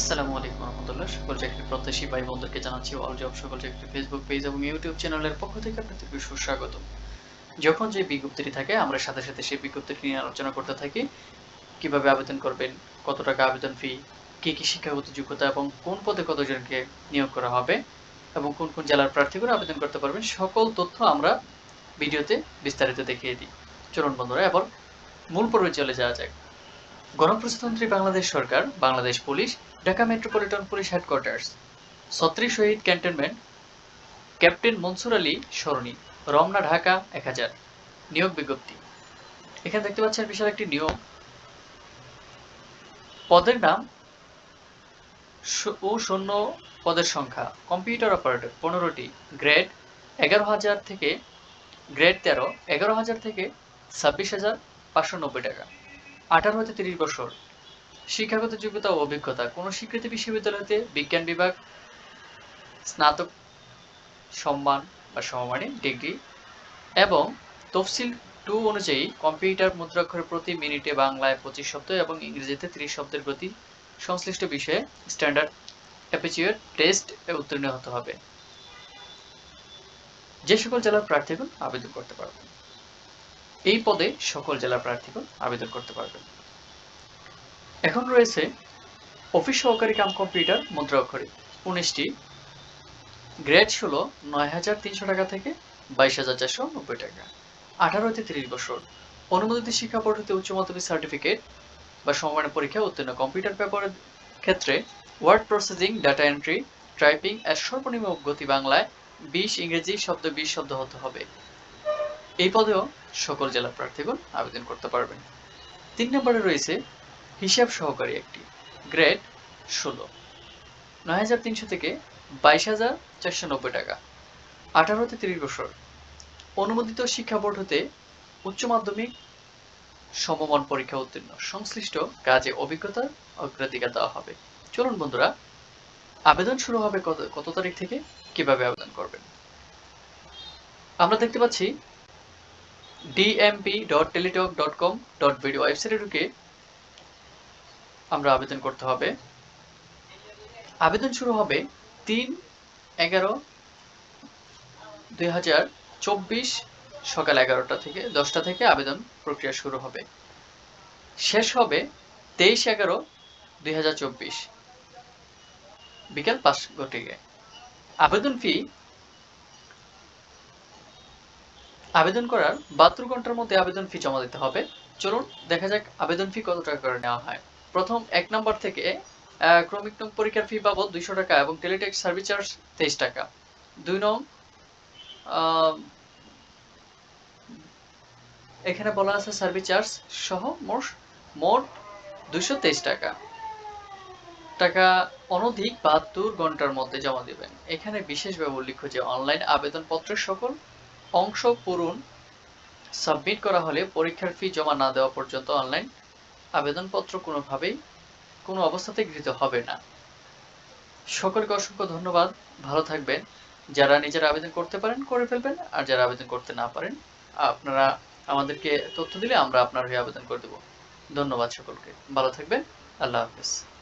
আসসালামু আলাইকুম রহমতুল্লাহ। সকল চাকরি প্রত্যাশী ভাই বন্ধুকে জানাচ্ছি, অল জব সকল চাকরি ফেসবুক পেজ এবং ইউটিউব চ্যানেলের পক্ষ থেকে আপনাদেরকে সুস্বাগত যখন যে বিজ্ঞপ্তিটি থাকে, আমরা সাথে সাথে সেই বিজ্ঞপ্তিটি নিয়ে আলোচনা করতে থাকি। কীভাবে আবেদন করবেন, কত টাকা আবেদন ফি কি কি শিক্ষাগত যোগ্যতা এবং কোন পদে কতজনকে নিয়োগ করা হবে এবং কোন কোন জেলার প্রার্থীগুলো আবেদন করতে পারবেন, সকল তথ্য আমরা ভিডিওতে বিস্তারিত দেখিয়ে দিই। চলুন বন্ধুরা, এবার মূল পর্বে চলে যাওয়া যাক। গণপ্রজাতন্ত্রী বাংলাদেশ সরকার, Bangladesh police, Dhaka metropolitan police headquarters, ছত্রিশ শহীদ ক্যান্টনমেন্ট, ক্যাপ্টেন মনসুর আলী সরণি, রমনা, ঢাকা, এক হাজার। নিয়োগ বিজ্ঞপ্তি। এখানে দেখতে পাচ্ছেন বিশাল একটি নিয়োগ। পদের নাম ও শূন্য পদের সংখ্যা। কম্পিউটার অপারেটর পনেরোটি। গ্রেড এগারো হাজার থেকে, গ্রেড তেরো, এগারো হাজার থেকে ছাব্বিশ হাজার পাঁচশো নব্বই টাকা। আঠারো হতে তিরিশ বছর। শিক্ষাগত যোগ্যতা ও অভিজ্ঞতা। কোন স্বীকৃত বিশ্ববিদ্যালয়তে বিজ্ঞান বিভাগ, স্নাতক সম্মান বা সমমানে ডিগ্রি এবং তফসিল টু অনুযায়ী কম্পিউটার মুদ্রাক্ষরে প্রতি মিনিটে বাংলায় পঁচিশ শব্দ এবং ইংরেজিতে ত্রিশ শব্দের প্রতি সংশ্লিষ্ট বিষয়ে স্ট্যান্ডার্ড অ্যাপিচিউর টেস্ট এ উত্তীর্ণ হতে হবে। যে সকল জেলার প্রার্থীগণ আবেদন করতে পারবেন। এই পদে সকল জেলার প্রার্থীগণ আবেদন করতে পারবেন। এখন রয়েছে অফিস সহকারী কাম কম্পিউটার মুদ্রা অক্ষরে উনিশটি। গ্রেড ষোলো, নয় হাজার তিনশো টাকা থেকে বাইশ হাজার চারশো নব্বই টাকা। আঠারো হতে তিরিশ বছর। অনুমোদিত শিক্ষা হতে উচ্চ মাধ্যমিক সার্টিফিকেট বা সমমানের পরীক্ষা উত্তীর্ণ কম্পিউটার পেপারের ক্ষেত্রে word processing, data entry, typing, এর সর্বনিম্ন গতি বাংলায় বিশ ইংরেজি শব্দ বিশ শব্দ হতে হবে। এই পদেও সকল জেলা প্রার্থীগণ আবেদন করতে পারবেন। তিন নম্বরে রয়েছে হিসাব সহকারী একটি, গ্রেড ষোলো। নয় হাজার তিনশো থেকে বাইশ হাজার চারশো নব্বই টাকা। আঠারো থেকে তিরিশ বছর। অনুমোদিত শিক্ষা বোর্ড হতে উচ্চ মাধ্যমিক সমমান পরীক্ষা উত্তীর্ণ। সংশ্লিষ্ট কাজে অভিজ্ঞতা, অগ্রাধিকার দেওয়া হবে। চলুন বন্ধুরা, আবেদন শুরু হবে কত তারিখ থেকে? কীভাবে আবেদন করবেন? আমরা দেখতে পাচ্ছি ডিএমপি ওয়েবসাইটে ঢুকে আমরা আবেদন করতে হবে। আবেদন শুরু হবে তিন এগারো দুই সকাল এগারোটা থেকে দশটা থেকে আবেদন প্রক্রিয়া শুরু হবে। শেষ হবে তেইশ এগারো দুই বিকেল পাঁচ ঘটিকে। আবেদন ফি আবেদন করার বাহাত্তর ঘণ্টার মধ্যে আবেদন ফি জমা দিতে হবে। চলুন, দেখা যাক আবেদন ফি কত টাকা করে নেওয়া হয়। প্রথম এক নম্বর থেকে ক্রমিক নং পরীক্ষার ফি বাবদ দুইশো টাকা এবং টেলিটেক্স সার্ভিস চার্জ তেইশ টাকা। দুই নং এখানে বলা আছে সার্ভিস চার্জ সহ মোট মোট দুইশো তেইশ টাকা। টাকা অনধিক বাহাত্তর ঘণ্টার মধ্যে জমা দিবেন। এখানে বিশেষভাবে উল্লেখ যে অনলাইন আবেদনপত্রের সকল অংশ পূরণ সাবমিট করা হলে পরীক্ষার ফি জমা না দেওয়া পর্যন্ত অনলাইন আবেদনপত্র কোনোভাবেই কোনো অবস্থাতে গৃহীত হবে না। সকলকে অসংখ্য ধন্যবাদ। ভালো থাকবেন। যারা নিজেরা আবেদন করতে পারেন, করে ফেলবেন। আর যারা আবেদন করতে না পারেন, আপনারা আমাদেরকে তথ্য দিলে আমরা আপনার হয়ে আবেদন করে দেবো। ধন্যবাদ সকলকে। ভালো থাকবেন। আল্লাহ হাফেজ।